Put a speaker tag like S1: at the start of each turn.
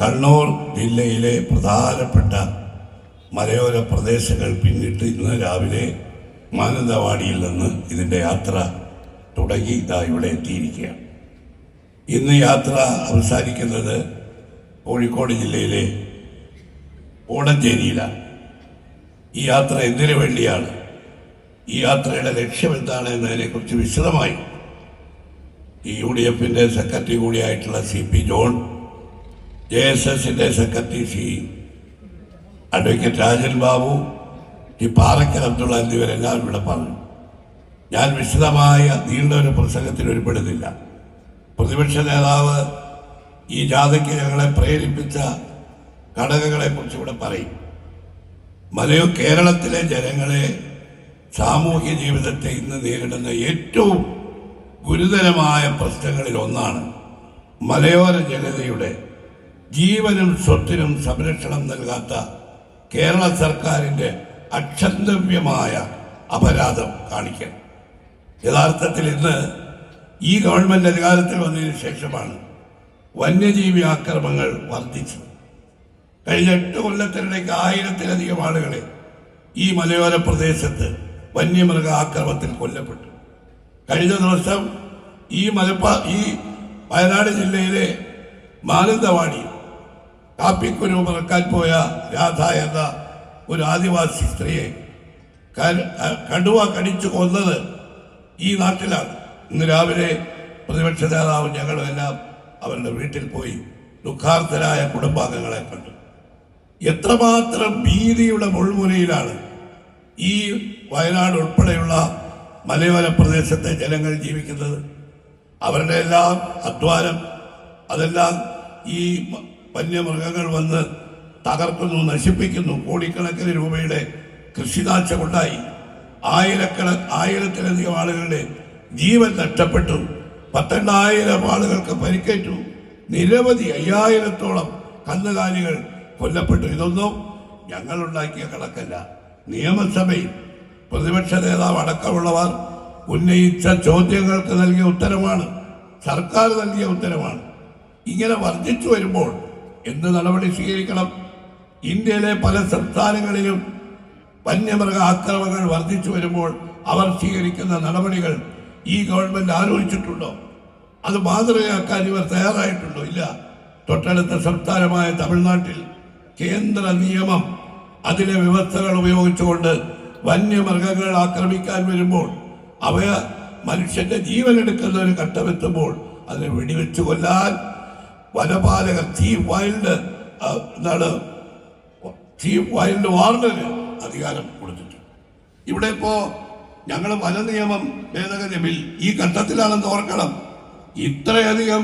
S1: കണ്ണൂർ ജില്ലയിലെ പ്രധാനപ്പെട്ട മലയോര പ്രദേശങ്ങൾ പിന്നിട്ട് ഇന്ന് രാവിലെ മാനന്തവാടിയിൽ നിന്ന് ഇതിന്റെ യാത്ര തുടങ്ങി. ഇതാ ഇവിടെ എത്തിയിരിക്കുകയാണ്. ഇന്ന് യാത്ര അവസാനിക്കുന്നത് കോഴിക്കോട് ജില്ലയിലെ ഓടഞ്ചേരിയിലാണ് ഈ യാത്ര എന്തിനു വേണ്ടിയാണ്? ഈ യാത്രയുടെ ലക്ഷ്യം എന്താണ് എന്നതിനെക്കുറിച്ച് വിശദമായി ഈ യു ഡി എഫിന്റെ secretary കൂടിയായിട്ടുള്ള C P John J S എസിന്റെ secretary C. Advocate Rajan Babu ഈ പാറക്കൽ അബ്ദുള്ള എന്നിവരെല്ലാം ഇവിടെ പറഞ്ഞു. ഞാൻ വിശദമായ നീണ്ട ഒരു പ്രസംഗത്തിൽ ഒരുപെടുന്നില്ല. പ്രതിപക്ഷ നേതാവ് ഈ ജാഥയ്ക്ക് ഞങ്ങളെ പ്രേരിപ്പിച്ച ഘടകങ്ങളെക്കുറിച്ച് ഇവിടെ പറയും. മലയോ കേരളത്തിലെ ജനങ്ങളെ സാമൂഹ്യ ജീവിതത്തെ ഇന്ന് നേരിടുന്ന ഏറ്റവും ഗുരുതരമായ പ്രശ്നങ്ങളിൽ ഒന്നാണ് മലയോര ജനതയുടെ ജീവനും സ്വത്തിനും സംരക്ഷണം നൽകാത്ത കേരള സർക്കാരിന്റെ അക്ഷന്തവ്യമായ അപരാധം കാണിക്കണം യഥാർത്ഥത്തിൽ ഇന്ന് ഈ ഗവൺമെന്റ് അധികാരത്തിൽ വന്നതിന് ശേഷമാണ് വന്യജീവി ആക്രമങ്ങൾ വർദ്ധിച്ചത്. കഴിഞ്ഞ എട്ട് കൊല്ലത്തിനിടയ്ക്ക് ആയിരത്തിലധികം ആളുകളെ ഈ മലയോര പ്രദേശത്ത് വന്യമൃഗ ആക്രമത്തിൽ കൊല്ലപ്പെട്ടു. കഴിഞ്ഞ ദിവസം ഈ മലപ്പ ഈ വയനാട് ജില്ലയിലെ മാനന്തവാടി കാപ്പിക്കുരു മറക്കാൻ പോയ രാധ എന്ന ഒരു ആദിവാസി സ്ത്രീയെ കടുവ കടിച്ചു കൊന്നത് ഈ നാട്ടിലാണ്. ഇന്ന് രാവിലെ പ്രതിപക്ഷ നേതാവ് ഞങ്ങളുമെല്ലാം അവരുടെ വീട്ടിൽ പോയി ദുഃഖാർത്ഥരായ കുടുംബാംഗങ്ങളെ കണ്ടു. എത്രമാത്രം ഭീതിയുടെ മുൾമുനയിലാണ് ഈ വയനാട് ഉൾപ്പെടെയുള്ള മലയോര പ്രദേശത്തെ ജനങ്ങൾ ജീവിക്കുന്നത്. അവരുടെ എല്ലാം അധ്വാനം അതെല്ലാം ഈ വന്യമൃഗങ്ങൾ വന്ന് തകർക്കുന്നു നശിപ്പിക്കുന്നു. കോടിക്കണക്കിന് രൂപയുടെ കൃഷിനാശമുണ്ടായി ആയിരക്കണ ആയിരത്തിലധികം ആളുകളുടെ ജീവൻ നഷ്ടപ്പെട്ടു. പത്തെണ്ണായിരം ആളുകൾക്ക് പരിക്കേറ്റു. നിരവധി അയ്യായിരത്തോളം കന്നുകാലികൾ കൊല്ലപ്പെട്ടു. ഇതൊന്നും ഞങ്ങളുണ്ടാക്കിയ കണക്കല്ല. നിയമസഭയിൽ പ്രതിപക്ഷ നേതാവ് അടക്കമുള്ളവർ ഉന്നയിച്ച ചോദ്യങ്ങൾക്ക് നൽകിയ ഉത്തരമാണ് സർക്കാർ നൽകിയ ഉത്തരമാണ്. ഇങ്ങനെ വർദ്ധിച്ചു വരുമ്പോൾ എന്ത് നടപടി സ്വീകരിക്കണം. ഇന്ത്യയിലെ പല സംസ്ഥാനങ്ങളിലും വന്യമൃഗ ആക്രമങ്ങൾ വർദ്ധിച്ചു വരുമ്പോൾ അവർ സ്വീകരിക്കുന്ന നടപടികൾ ഈ ഗവൺമെന്റ് ആലോചിച്ചിട്ടുണ്ടോ? അത് മാതൃകയാക്കാൻ ഇവർ തയ്യാറായിട്ടുണ്ടോ? ഇല്ല. തൊട്ടടുത്ത സംസ്ഥാനമായ തമിഴ്നാട്ടിൽ കേന്ദ്ര നിയമം അതിലെ വ്യവസ്ഥകൾ ഉപയോഗിച്ചുകൊണ്ട് വന്യമൃഗങ്ങൾ ആക്രമിക്കാൻ വരുമ്പോൾ അവ മനുഷ്യന്റെ ജീവനെടുക്കുന്ന ഒരു ഘട്ടമെത്തുമ്പോൾ അതിനെ വെടിവെച്ച് കൊല്ലാൻ വനപാലകർ തീ വൈൽഡ് എന്താണ് തീ വൈൽഡ് വാർഡന് അധികാരം കൊടുത്തിട്ടുണ്ട്. ഇവിടെ ഇപ്പോ ഞങ്ങൾ വന നിയമം ഭേദഗതി ബിൽ ഈ ഘട്ടത്തിലാണെന്ന് ഓർക്കണം. ഇത്രയധികം